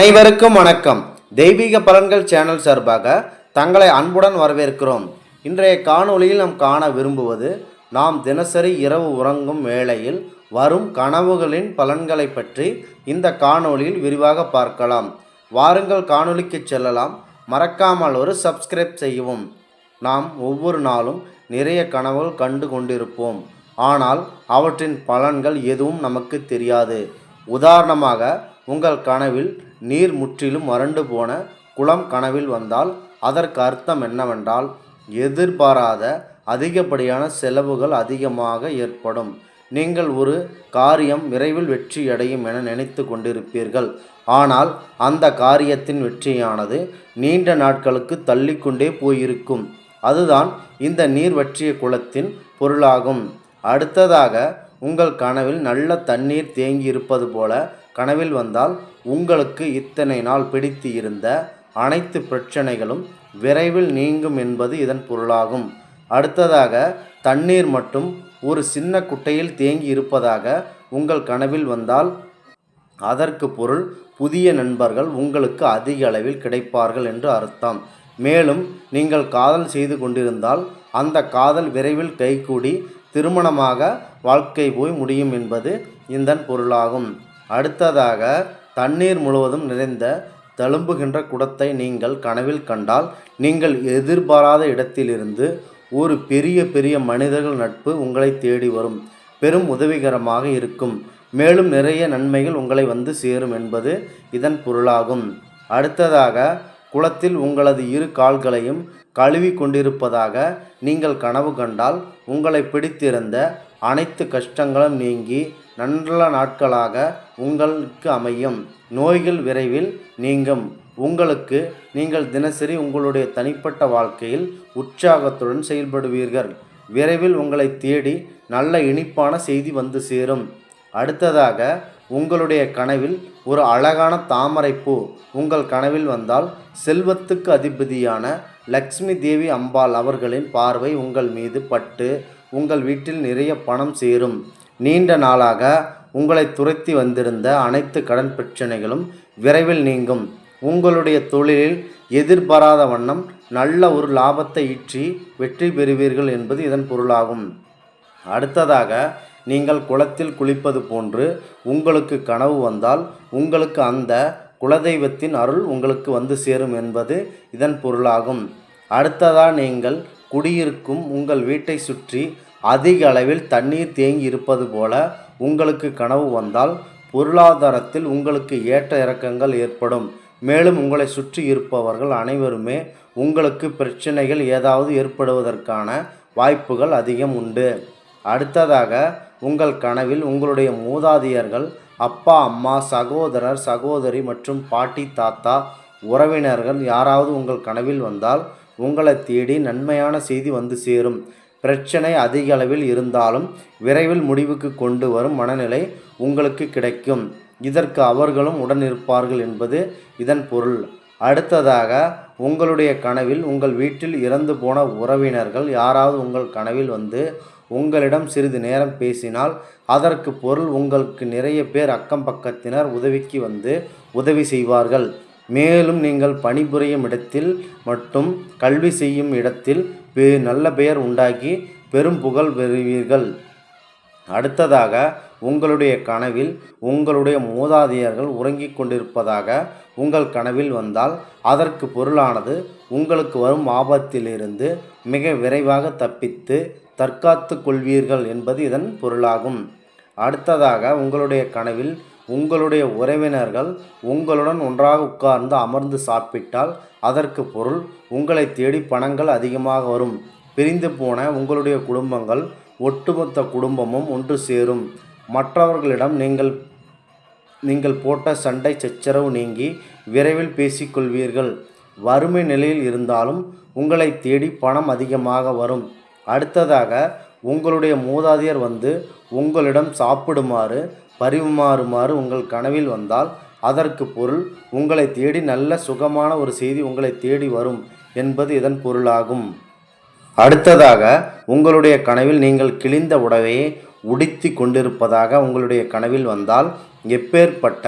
அனைவருக்கும் வணக்கம். தெய்வீக பலன்கள் சேனல் சார்பாக தங்களை அன்புடன் வரவேற்கிறோம். இன்றைய காணொளியில் நாம் காண விரும்புவது நாம் தினசரி இரவு உறங்கும் வேளையில் வரும் கனவுகளின் பலன்களை பற்றி இந்த காணொளியில் விரிவாக பார்க்கலாம். வாருங்கள் காணொளிக்கு செல்லலாம். மறக்காமல் ஒரு சப்ஸ்கிரைப் செய்யவும். நாம் ஒவ்வொரு நாளும் நிறைய கனவுகள் கண்டு கொண்டிருப்போம். ஆனால் அவற்றின் பலன்கள் எதுவும் நமக்கு தெரியாது. உதாரணமாக உங்கள் கனவில் நீர் முற்றிலும் வறண்டு போன குளம் கனவில் வந்தால் அதற்கு அர்த்தம் என்னவென்றால் எதிர்பாராத அதிகப்படியான செலவுகள் அதிகமாக ஏற்படும். நீங்கள் ஒரு காரியம் விரைவில் வெற்றியடையும் என நினைத்து கொண்டிருப்பீர்கள். ஆனால் அந்த காரியத்தின் வெற்றியானது நீண்ட நாட்களுக்கு தள்ளிக்கொண்டே போயிருக்கும். அதுதான் இந்த நீர் வற்றிய குளத்தின் பொருளாகும். அடுத்ததாக உங்கள் கனவில் நல்ல தண்ணீர் தேங்கி இருப்பது போல கனவில் வந்தால் உங்களுக்கு இத்தனை நாள் பிடித்து இருந்த அனைத்து பிரச்சனைகளும் விரைவில் நீங்கும் என்பது இதன் பொருளாகும். அடுத்ததாக தண்ணீர் மட்டும் ஒரு சின்ன குட்டையில் தேங்கி இருப்பதாக உங்கள் கனவில் வந்தால் அதற்கு பொருள் புதிய நண்பர்கள் உங்களுக்கு அதிக அளவில் கிடைப்பார்கள் என்று அர்த்தம். மேலும் நீங்கள் காதல் செய்து கொண்டிருந்தால் அந்த காதல் விரைவில் கைகூடி திருமணமாக வாழ்க்கை போய் முடியும் என்பது இதன் பொருளாகும். அடுத்ததாக தண்ணீர் முழுவதும் நிறைந்த தழும்புகின்ற குடத்தை நீங்கள் கனவில் கண்டால் நீங்கள் எதிர்பாராத இடத்திலிருந்து ஒரு பெரிய பெரிய மனிதர்கள் நட்பு உங்களை தேடி வரும். பெரும் உதவிகரமாக இருக்கும். மேலும் நிறைய நன்மைகள் உங்களை வந்து சேரும் என்பது இதன் பொருளாகும். அடுத்ததாக குளத்தில் உங்களது இரு கால்களையும் கழுவி கொண்டிருப்பதாக நீங்கள் கனவு கண்டால் உங்களை பிடித்திருந்த அனைத்து கஷ்டங்களும் நீங்கி நல்ல நாட்களாக உங்களுக்கு அமையும். நோய்கள் விரைவில் நீங்கும். உங்களுக்கு நீங்கள் தினசரி உங்களுடைய தனிப்பட்ட வாழ்க்கையில் உற்சாகத்துடன் செயல்படுவீர்கள். விரைவில் உங்களை தேடி நல்ல இனிப்பான செய்தி வந்து சேரும். அடுத்ததாக உங்களுடைய கனவில் ஒரு அழகான தாமரைப்பூ உங்கள் கனவில் வந்தால் செல்வத்துக்கு அதிபதியான லக்ஷ்மி தேவி அம்பாள் அவர்களின் பார்வை உங்கள் மீது பட்டு உங்கள் வீட்டில் நிறைய பணம் சேரும். நீண்ட நாளாக உங்களை துரத்தி வந்திருந்த அனைத்து கடன் பிரச்சனைகளும் விரைவில் நீங்கும். உங்களுடைய தொழிலில் எதிர்பாராத வண்ணம் நல்ல ஒரு லாபத்தை ஈற்றி வெற்றி பெறுவீர்கள் என்பது இதன் பொருளாகும். அடுத்ததாக நீங்கள் குளத்தில் குளிப்பது போன்று உங்களுக்கு கனவு வந்தால் உங்களுக்கு அந்த குலதெய்வத்தின் அருள் உங்களுக்கு வந்து சேரும் என்பது இதன் பொருளாகும். அடுத்ததாக நீங்கள் குடியிருக்கும் உங்கள் வீட்டை சுற்றி அதிக அளவில் தண்ணீர் தேங்கி இருப்பது போல உங்களுக்கு கனவு வந்தால் பொருளாதாரத்தில் உங்களுக்கு ஏற்ற இறக்கங்கள் ஏற்படும். மேலும் உங்களை சுற்றி இருப்பவர்கள் அனைவருமே உங்களுக்கு பிரச்சனைகள் ஏதாவது ஏற்படுவதற்கான வாய்ப்புகள் அதிகம் உண்டு. அடுத்ததாக உங்கள் கனவில் உங்களுடைய மூதாதையர்கள் அப்பா அம்மா சகோதரர் சகோதரி மற்றும் பாட்டி தாத்தா உறவினர்கள் யாராவது உங்கள் கனவில் வந்தால் உங்களை தேடி நன்மையான செய்தி வந்து சேரும். பிரச்சனை அதிக அளவில் இருந்தாலும் விரைவில் முடிவுக்கு கொண்டு வரும் மனநிலை உங்களுக்கு கிடைக்கும். இதற்கு அவர்களும் உடன் இருப்பார்கள் என்பது இதன் பொருள். அடுத்ததாக உங்களுடைய கனவில் உங்கள் வீட்டில் இறந்து போன உறவினர்கள் யாராவது உங்கள் கனவில் வந்து உங்களிடம் சிறிது நேரம் பேசினால் அதற்கு பொருள் உங்களுக்கு நிறைய பேர் அக்கம் பக்கத்தினர் உதவிக்கு வந்து உதவி செய்வார்கள். மேலும் நீங்கள் பணிபுரியும் இடத்தில் மட்டும் கல்வி செய்யும் இடத்தில் பெ நல்ல பெயர் உண்டாக்கி பெரும் புகழ் பெறுவீர்கள். அடுத்ததாக உங்களுடைய கனவில் உங்களுடைய மூதாதையர்கள் உறங்கிக் கொண்டிருப்பதாக உங்கள் கனவில் வந்தால் அதற்கு பொருளானது உங்களுக்கு வரும் ஆபத்திலிருந்து மிக விரைவாக தப்பித்து தற்காத்து கொள்வீர்கள் என்பது இதன் பொருளாகும். அடுத்ததாக உங்களுடைய கனவில் உங்களுடைய உறவினர்கள் உங்களுடன் ஒன்றாக உட்கார்ந்து அமர்ந்து சாப்பிட்டால் அதற்கு பொருள் உங்களை தேடி பணங்கள் அதிகமாக வரும். பிரிந்து போன உங்களுடைய குடும்பங்கள் ஒட்டுமொத்த குடும்பமும் ஒன்று சேரும். மற்றவர்களிடம் நீங்கள் நீங்கள் போட்ட சண்டை சச்சரவு நீங்கி விரைவில் பேசிக்கொள்வீர்கள். வறுமை நிலையில் இருந்தாலும் உங்களை தேடி பணம் அதிகமாக வரும். அடுத்ததாக உங்களுடைய மூதாதையர் வந்து உங்களிடம் சாப்பிடுமாறு பரிமாறுமாறு உங்கள் கனவில் வந்தால் அதற்கு பொருள் உங்களை தேடி நல்ல சுகமான ஒரு செய்தி உங்களை தேடி வரும் என்பது இதன் பொருளாகும். அடுத்ததாக உங்களுடைய கனவில் நீங்கள் கிழிந்த உடவையை உடித்து கொண்டிருப்பதாக உங்களுடைய கனவில் வந்தால் எப்பேற்பட்ட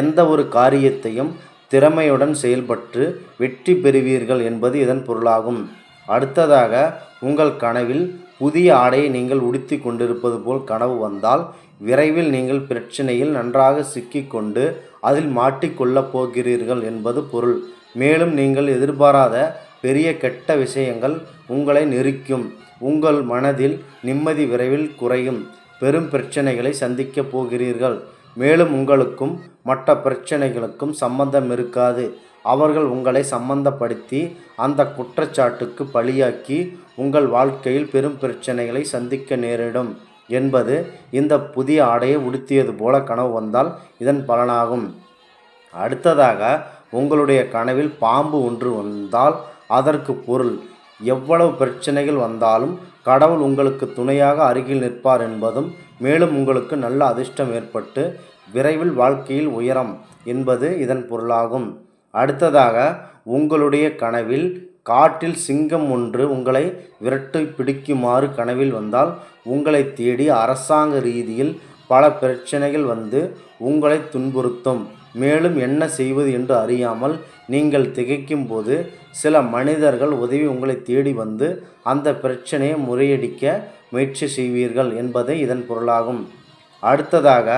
எந்த ஒரு காரியத்தையும் திறமையுடன் செயல்பட்டு வெற்றி பெறுவீர்கள் என்பது இதன் பொருளாகும். அடுத்ததாக உங்கள் கனவில் புதிய ஆடையை நீங்கள் உடுத்தி கொண்டிருப்பது போல் கனவு வந்தால் விரைவில் நீங்கள் பிரச்சனையில் நன்றாக சிக்கிக்கொண்டு அதில் மாட்டிக்கொள்ளப் போகிறீர்கள் என்பது பொருள். மேலும் நீங்கள் எதிர்பாராத பெரிய கெட்ட விஷயங்கள் உங்களை நெருக்கும். உங்கள் மனதில் நிம்மதி விரைவில் குறையும். பெரும் பிரச்சனைகளை சந்திக்கப் போகிறீர்கள். மேலும் உங்களுக்கும் மற்ற பிரச்சனைகளுக்கும் சம்பந்தம் இருக்காது. அவர்கள் உங்களை சம்பந்தப்படுத்தி அந்த குற்றச்சாட்டுக்கு பழியாக்கி உங்கள் வாழ்க்கையில் பெரும் பிரச்சனைகளை சந்திக்க நேரிடும். என்பது இந்த புதிய ஆடையை உடுத்தியது போல கனவு வந்தால் இதன் பலனாகும். அடுத்ததாக உங்களுடைய கனவில் பாம்பு ஒன்று வந்தால் அதற்கு பொருள். எவ்வளவு பிரச்சனைகள் வந்தாலும் கடவுள் உங்களுக்கு துணையாக அருகில் நிற்பார் என்பதும் மேலும் உங்களுக்கு நல்ல அதிர்ஷ்டம் ஏற்பட்டு விரைவில் வாழ்க்கையில் உயரம் என்பது இதன் பொருளாகும். அடுத்ததாக உங்களுடைய கனவில் காட்டில் சிங்கம் ஒன்று உங்களை விரட்டி பிடிக்குமாறு கனவில் வந்தால் உங்களை தேடி அரசாங்க ரீதியில் பல பிரச்சனைகள் வந்து உங்களை துன்புறுத்தும். மேலும் என்ன செய்வது என்று அறியாமல் நீங்கள் திகைக்கும் போது சில மனிதர்கள் உதவி உங்களை தேடி வந்து அந்த பிரச்சனையை முறியடிக்க முயற்சி செய்வீர்கள் என்பதே இதன் பொருளாகும். அடுத்ததாக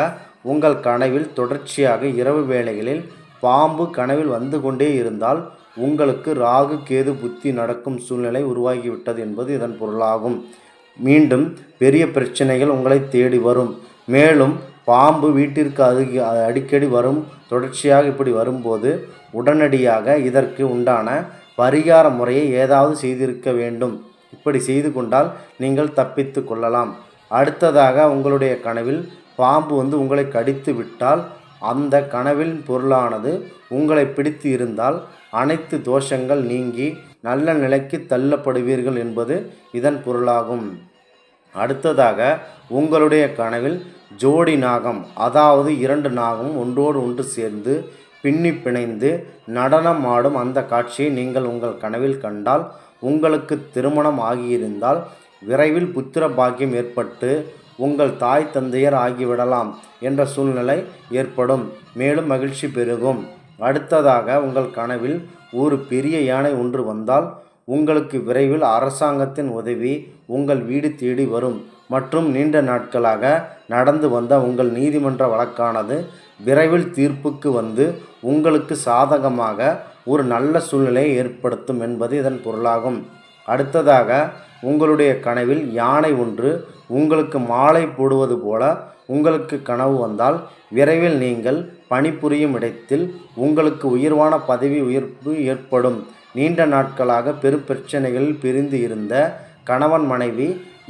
உங்கள் கனவில் தொடர்ச்சியாக இரவு வேளைகளில் பாம்பு கனவில் வந்து கொண்டே இருந்தால் உங்களுக்கு ராகு கேது புத்தி நடக்கும் சூழ்நிலை உருவாகிவிட்டது என்பது இதன் பொருளாகும். மீண்டும் பெரிய பிரச்சனைகள் உங்களை தேடி வரும். மேலும் பாம்பு வீட்டிற்கு அது அடிக்கடி வரும் தொடர்ச்சியாக இப்படி வரும்போது உடனடியாக இதற்கு உண்டான பரிகார முறையை ஏதாவது செய்திருக்க வேண்டும். இப்படி செய்து கொண்டால் நீங்கள் தப்பித்து கொள்ளலாம். அடுத்ததாக உங்களுடைய கனவில் பாம்பு வந்து உங்களை கடித்து விட்டால் அந்த கனவின் பொருளானது உங்களை பிடித்து இருந்தால் அனைத்து தோஷங்கள் நீங்கி நல்ல நிலைக்கு தள்ளப்படுவீர்கள் என்பது இதன் பொருளாகும். அடுத்ததாக உங்களுடைய கனவில் ஜோடி நாகம் அதாவது இரண்டு நாகம் ஒன்றோடு ஒன்று சேர்ந்து பின்னி பிணைந்து நடனம் ஆடும் அந்த காட்சியை நீங்கள் உங்கள் கனவில் கண்டால் உங்களுக்கு திருமணம் ஆகியிருந்தால் விரைவில் புத்திர பாக்கியம் ஏற்பட்டு உங்கள் தாய் தந்தையர் ஆகிவிடலாம் என்ற சூழ்நிலை ஏற்படும். மேலும் மகிழ்ச்சி பெருகும். அடுத்ததாக உங்கள் கனவில் ஒரு பெரிய யானை ஒன்று வந்தால் உங்களுக்கு விரைவில் அரசாங்கத்தின் உதவி உங்கள் வீடு தேடி வரும். மற்றும் நீண்ட நாட்களாக நடந்து வந்த உங்கள் நீதிமன்ற வழக்கானது விரைவில் தீர்ப்புக்கு வந்து உங்களுக்கு சாதகமாக ஒரு நல்ல சூழ்நிலையை ஏற்படுத்தும் என்பது இதன் பொருளாகும். அடுத்ததாக உங்களுடைய கனவில் யானை ஒன்று உங்களுக்கு மாலை போடுவது போல உங்களுக்கு கனவு வந்தால் விரைவில் நீங்கள் பணிபுரியும் இடத்தில் உங்களுக்கு உயர்வான பதவி உயர்வு ஏற்படும். நீண்ட நாட்களாக பெரும் பிரச்சனைகளில் பிரிந்து இருந்த கணவன் மனைவி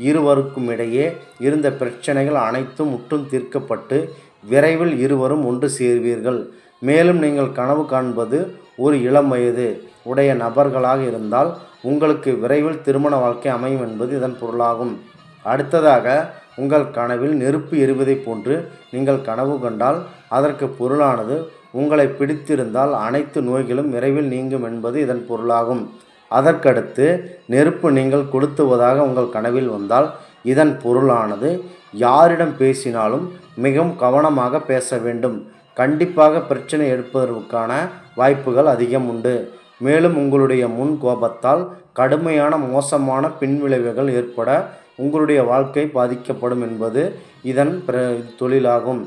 இருவருக்கும் இடையே இருந்த பிரச்சனைகள் அனைத்தும் முற்றும் தீர்க்கப்பட்டு விரைவில் இருவரும் ஒன்று சேர்வீர்கள். மேலும் நீங்கள் கனவு காண்பது ஒரு இளம் வயது உடைய நபர்களாக இருந்தால் உங்களுக்கு விரைவில் திருமண வாழ்க்கை அமையும் என்பது இதன் பொருளாகும். அடுத்ததாக உங்கள் கனவில் நெருப்பு எரிவதைப் போன்று நீங்கள் கனவு கண்டால் அதற்கு பொருளானது. உங்களை பிடித்திருந்தால் அனைத்து நோய்களும் விரைவில் நீங்கும் என்பது இதன் பொருளாகும். அதற்கடுத்து நெருப்பு நீங்கள் கொளுத்துவதாக உங்கள் கனவில் வந்தால் இதன் பொருளானது. யாரிடம் பேசினாலும் மிகவும் கவனமாக பேச வேண்டும். கண்டிப்பாக பிரச்சனை எடுப்பதற்கான வாய்ப்புகள் அதிகம் உண்டு. மேலும் உங்களுடைய முன் கோபத்தால் கடுமையான மோசமான பின்விளைவுகள் ஏற்பட உங்களுடைய வாழ்க்கை பாதிக்கப்படும் என்பது இதன் பிர தொழிலாகும்.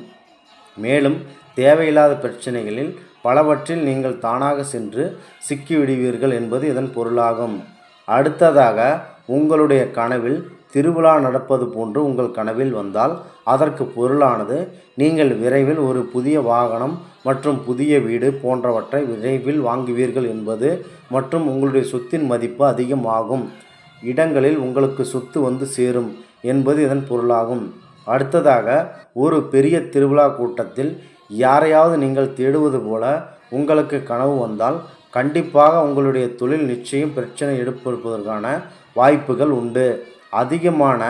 மேலும் தேவையில்லாத பிரச்சனைகளில் பலவற்றில் நீங்கள் தானாக சென்று சிக்கிவிடுவீர்கள் என்பது இதன் பொருளாகும். அடுத்ததாக உங்களுடைய கனவில் திருவிழா நடப்பது போன்று உங்கள் கனவில் வந்தால் அதற்கு பொருளானது நீங்கள் விரைவில் ஒரு புதிய வாகனம் மற்றும் புதிய வீடு போன்றவற்றை விரைவில் வாங்குவீர்கள் என்பது மற்றும் உங்களுடைய சொத்தின் மதிப்பு அதிகமாகும். இடங்களில் உங்களுக்கு சொத்து வந்து சேரும் என்பது இதன் பொருளாகும். அடுத்ததாக ஒரு பெரிய திருவிழா கூட்டத்தில் யாரையாவது நீங்கள் தேடுவது போல உங்களுக்கு கனவு வந்தால் கண்டிப்பாக உங்களுடைய தொழில் நிச்சயம் பிரச்சனை எடுப்பதற்கான வாய்ப்புகள் உண்டு. அதிகமான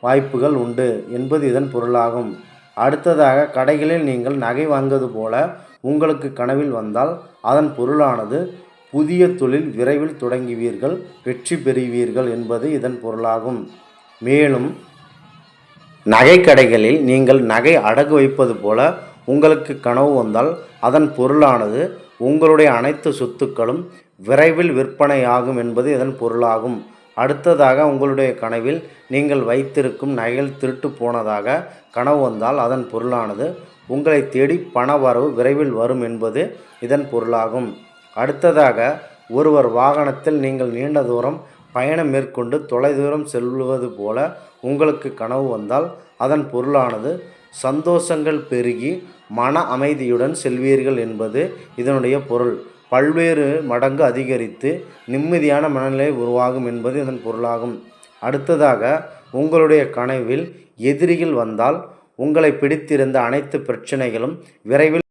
வாய்ப்புகள் உண்டு என்பது இதன் பொருளாகும். அடுத்ததாக கடைகளில் நீங்கள் நகை வாங்குவது போல உங்களுக்கு கனவில் வந்தால் அதன் பொருளானது புதிய தொழில் விரைவில் தொடங்குவீர்கள் வெற்றி பெறுவீர்கள் என்பது இதன் பொருளாகும். மேலும் நகைக்கடைகளில் நீங்கள் நகை அடகு வைப்பது போல உங்களுக்கு கனவு வந்தால் அதன் பொருளானது உங்களுடைய அனைத்து சொத்துக்களும் விரைவில் விற்பனையாகும் என்பது இதன் பொருளாகும். அடுத்ததாக உங்களுடைய கனவில் நீங்கள் வைத்திருக்கும் நகைகள் திருட்டு போனதாக கனவு வந்தால் அதன் பொருளானது உங்களை தேடி பண வரவு விரைவில் வரும் என்பது இதன் பொருளாகும். அடுத்ததாக ஒருவர் வாகனத்தில் நீங்கள் நீண்ட தூரம் பயணம் மேற்கொண்டு தொலைதூரம் செல்வது போல உங்களுக்கு கனவு வந்தால் அதன் பொருளானது சந்தோஷங்கள் பெருகி மன அமைதியுடன் செல்வீர்கள் என்பது இதனுடைய பொருள். பல்வேறு மடங்கு அதிகரித்து நிம்மதியான மனநிலை உருவாகும் என்பது இதன் பொருளாகும். அடுத்ததாக உங்களுடைய கனவில் எதிரிகள் வந்தால் உங்களை பிடித்திருந்த அனைத்து பிரச்சனைகளும் விரைவில்